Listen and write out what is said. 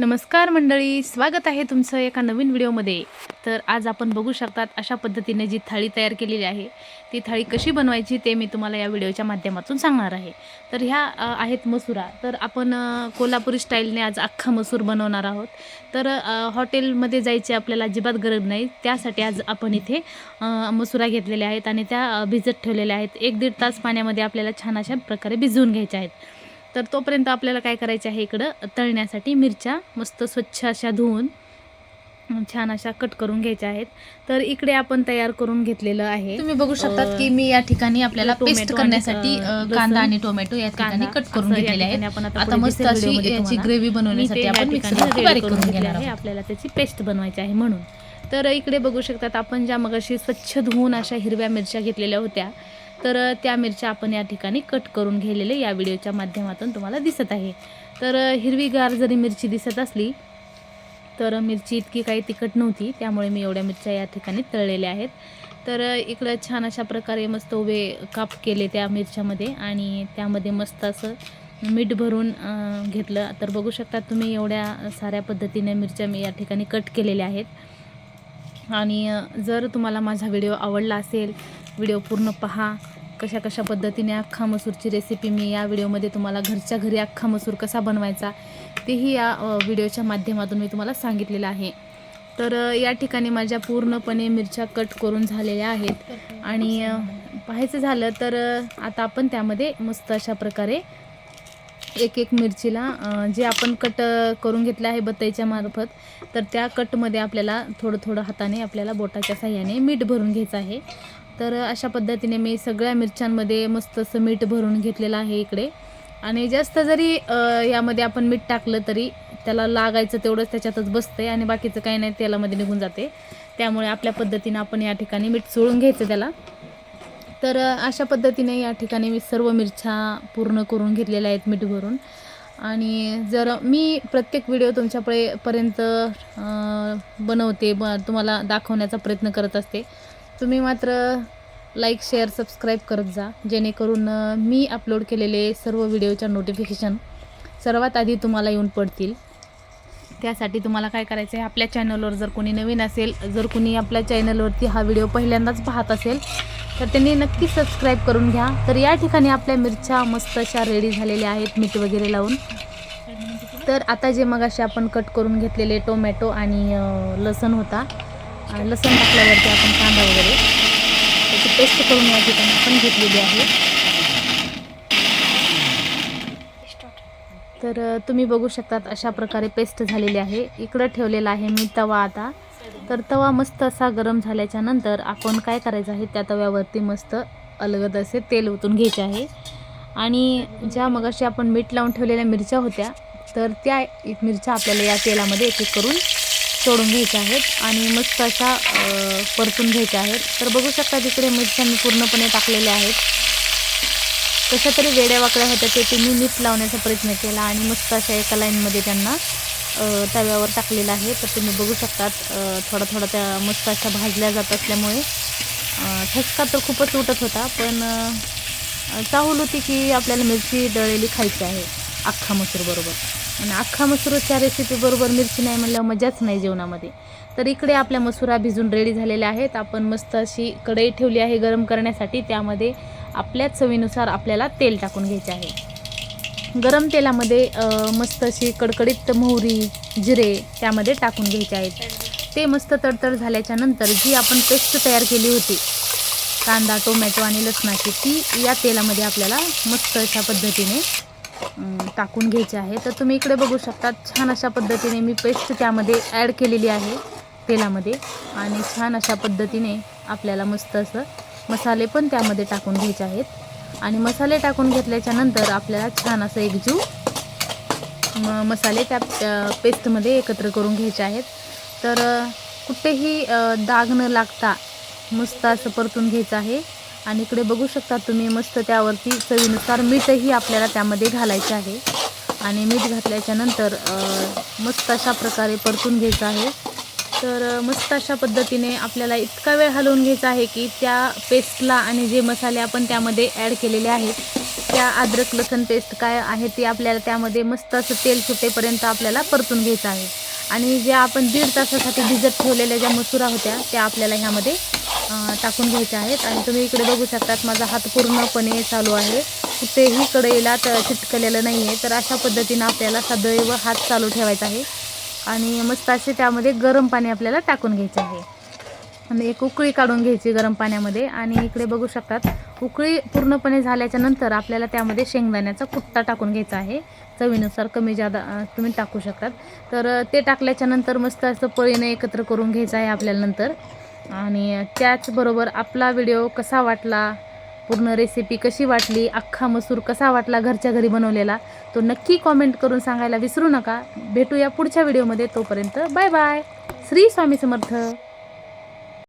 नमस्कार मंडळी स्वागत आहे तुमचं एका नवीन व्हिडिओमध्ये. तर आज आपण बघू शकतात अशा पद्धतीने जी थाळी तयार केलेली आहे ती थाळी कशी बनवायची ते मी तुम्हाला या व्हिडिओच्या माध्यमातून सांगणार आहे. तर ह्या आहेत मसुरा. तर आपण कोल्हापुरी स्टाईलने आज अख्खा मसूर बनवणार आहोत. तर हॉटेलमध्ये जायची आपल्याला अजिबात गरज नाही. त्यासाठी आज आपण इथे मसुरा घेतलेल्या आहेत आणि त्या भिजत ठेवलेल्या आहेत. एक दीड तास पाण्यामध्ये आपल्याला छान अशा प्रकारे भिजवून घ्यायच्या आहेत. तर तोपर्यंत आपल्याला काय करायचं आहे इकडं? तळण्यासाठी मिरच्या मस्त स्वच्छ अशा धुवून छान अशा कट करून घ्यायच्या आहेत. तर इकडे आपण तयार करून घेतलेलं आहे. तुम्ही बघू शकतात की मी या ठिकाणी आपल्याला पेस्ट करण्यासाठी कांदा आणि टोमॅटो या ठिकाणी कट करून घेतलेले आहेत. आता मस्त अशी याची. ग्रेव्ही बनवण्यासाठी आपण बारीक करून घेणार आहे. आपल्याला त्याची पेस्ट बनवायची आहे म्हणून. तर इकडे बघू शकतात आपण ज्या मगाशी स्वच्छ धुवून अशा हिरव्या मिरच्या घेतलेल्या होत्या तर त्या मिरच्या आपण या ठिकाणी कट करून घेलेले या व्हिडिओच्या माध्यमातून तुम्हाला दिसत आहे. तर हिरवीगार जरी मिरची दिसत असली तर मिरची इतकी काही तिखट नव्हती त्यामुळे मी एवढ्या मिरच्या या ठिकाणी तळलेल्या आहेत. तर इकडं छान अशा प्रकारे मस्त उभे काप केले त्या मिरच्यामध्ये आणि त्यामध्ये मस्त असं मीठ भरून घेतलं. तर बघू शकता तुम्ही एवढ्या साऱ्या पद्धतीने मिरच्या मी या ठिकाणी कट केलेल्या आहेत. आणि जर तुम्हाला माझा व्हिडिओ आवडला असेल व्हिडिओ पूर्ण पहा. कशा कशा पद्धतीने अख्खा मसूरची रेसिपी मी या व्हिडिओमध्ये तुम्हाला घरच्या घरी अख्खा मसूर कसा बनवायचा तेही या व्हिडिओच्या माध्यमातून मी तुम्हाला सांगितलेलं आहे. तर या ठिकाणी माझ्या पूर्णपणे मिरच्या कट करून झालेल्या आहेत. आणि पाहायचं झालं तर आता आपण त्यामध्ये मस्त अशा प्रकारे एक एक मिरचीला जे आपण कट करून घेतलं आहे बत्ताईच्या मार्फत तर त्या कटमध्ये आपल्याला थोडं थोडं हाताने आपल्याला बोटाच्या साह्याने मीठ भरून घ्यायचं आहे. तर अशा पद्धतीने मी सगळ्या मिरच्यांमध्ये मस्त असं मीठ भरून घेतलेलं आहे इकडे. आणि जास्त जरी यामध्ये आपण मीठ टाकलं तरी त्याला लागायचं तेवढंच त्याच्यातच बसतंय आणि बाकीचं काही नाही तेलामध्ये निघून जाते. त्यामुळे आपल्या पद्धतीनं आपण या ठिकाणी मीठ चोळून घ्यायचं त्याला. तर अशा पद्धतीने या ठिकाणी मी सर्व मिरच्या पूर्ण करून घेतलेल्या आहेत मीठ भरून. आणि जर मी प्रत्येक व्हिडिओ तुमच्याकडे पर्यंत बनवते ब तुम्हाला दाखवण्याचा प्रयत्न करत असते तुम्ही मात्र लाईक शेअर सबस्क्राईब करत जा. जेणेकरून मी अपलोड केलेले सर्व व्हिडिओच्या नोटिफिकेशन सर्वात आधी तुम्हाला येऊन पडतील. त्यासाठी तुम्हाला काय करायचं आहे आपल्या चॅनलवर जर कोणी नवीन असेल जर कोणी आपल्या चॅनलवरती हा व्हिडिओ पहिल्यांदाच पाहत असेल तर त्यांनी नक्की सबस्क्राईब करून घ्या. तर या ठिकाणी आपल्या मिरच्या मस्त अशा रेडी झालेल्या आहेत मीठ वगैरे लावून. तर आता जे मग आपण कट करून घेतलेले टोमॅटो आणि लसण होता लसूण लसण टाकल्यावरती आपण कांदा वगैरे. त्याची पेस्ट करून या ठिकाणी आपण घेतलेली आहे. तर तुम्ही बघू शकतात अशा प्रकारे पेस्ट झालेली आहे. इकडं ठेवलेला आहे मी तवा आता. तर तवा मस्त असा गरम झाल्याच्यानंतर आपण काय करायचं आहे त्या तव्यावरती मस्त अलगद असे तेल ओतून घ्यायचे आहे. आणि ज्या मगाशी आपण मीठ लावून ठेवलेल्या मिरच्या होत्या तर त्या एक मिरच्या आपल्याला या तेलामध्ये एक एक करून सोडून घ्यायच्या आहेत आणि मस्त अशा परतून घ्यायच्या आहेत. तर बघू शकता तिकडे मिरच्या मी पूर्णपणे टाकलेल्या आहेत. कशा तरी वेड्या वाकड्या होत्या ते तुम्ही नीट लावण्याचा प्रयत्न केला आणि मस्त अशा एका लाईनमध्ये त्यांना तव्यावर टाकलेलं आहे. तर तुम्ही बघू शकतात थोडा थोडा त्या मस्त अशा भाजल्या जात असल्यामुळे. ठसका तर खूपच उठत होता पण चाहूल होती की आपल्याला मिरची दळलेली खायची आहे अख्खा मसूर बरोबर. आणि अख्खा मसूरच्या रेसिपीबरोबर मिरची नाही म्हणल्यावर मजाच नाही जेवणामध्ये. तर इकडे आपल्या मसुरा भिजून रेडी झालेल्या आहेत. आपण मस्त अशी कढई ठेवली आहे गरम करण्यासाठी. त्यामध्ये आपल्या चवीनुसार आपल्याला तेल टाकून घ्यायचे आहे. गरम तेलामध्ये मस्त अशी कडकडीत मोहरी जिरे त्यामध्ये टाकून घ्यायचे आहेत. ते मस्त तडतड झाल्याच्यानंतर जी आपण पेस्ट तयार केली होती कांदा टोमॅटो आणि लसणाची ती या तेलामध्ये आपल्याला मस्त अशा पद्धतीने टाकून घ्यायचे आहे. तर तुम्ही इकडे बघू शकता छान अशा पद्धतीने मी पेस्ट त्यामध्ये ॲड केलेली आहे तेलामध्ये. आणि छान अशा पद्धतीने आपल्याला मस्त असं मसाले पण त्यामध्ये टाकून घ्यायचे आहेत. आणि मसाले टाकून घेतल्याच्या नंतर आपल्याला छान असं एकजीव म मसाले त्या पेस्टमध्ये एकत्र करून घ्यायचे आहेत. तर कुठेही दाग डाग न लागता मस्त असं परतून घ्यायचं आहे. आणि इकडे बघू शकता तुम्ही मस्त त्यावरती चवीनुसार मीठही आपल्याला त्यामध्ये घालायचे आहे. आणि मीठ घातल्याच्या नंतर मस्त अशा प्रकारे परतून घ्यायचं आहे. तर मस्त अशा पद्धतीने आपल्याला इतका वेळ हलवून घ्यायचा आहे की त्या पेस्टला आणि जे मसाले आपण त्यामध्ये ॲड केलेले आहेत त्या अद्रक लसण पेस्ट काय आहे ती आपल्याला त्यामध्ये मस्त असं तेल सुटेपर्यंत आपल्याला परतून घ्यायचं आहे. आणि ज्या आपण दीड तासासाठी भिजत ठेवलेल्या ज्या मसुरा होत्या त्या आपल्याला ह्यामध्ये टाकून घ्यायचे आहेत. आणि तुम्ही इकडे बघू शकतात माझा हात पूर्णपणे चालू आहे. कुठेही कढईला तर चिटकलेलं नाही आहे तर अशा पद्धतीनं आपल्याला सदैव हात चालू ठेवायचा आहे. आणि मस्त असे त्यामध्ये गरम पाणी आपल्याला टाकून घ्यायचे आहे. आणि एक उकळी काढून घ्यायची गरम पाण्यामध्ये. आणि इकडे बघू शकतात उकळी पूर्णपणे झाल्याच्यानंतर आपल्याला त्यामध्ये शेंगदाण्याचा कुट्टा टाकून घ्यायचा आहे. चवीनुसार कमी जादा तुम्ही टाकू शकतात. तर ते टाकल्याच्या नंतर मस्त असं पळीनं एकत्र करून घ्यायचं आहे आपल्याला नंतर. आणि त्याचबरोबर आपला व्हिडिओ कसा वाटला? पूर्ण रेसिपी कशी वाटली? अख्खा मसूर कसा वाटला घरच्या घरी बनवलेला? तो नक्की कॉमेंट करून सांगायला विसरू नका. भेटूया पुढच्या व्हिडिओमध्ये तोपर्यंत बाय बाय श्री स्वामी समर्थ.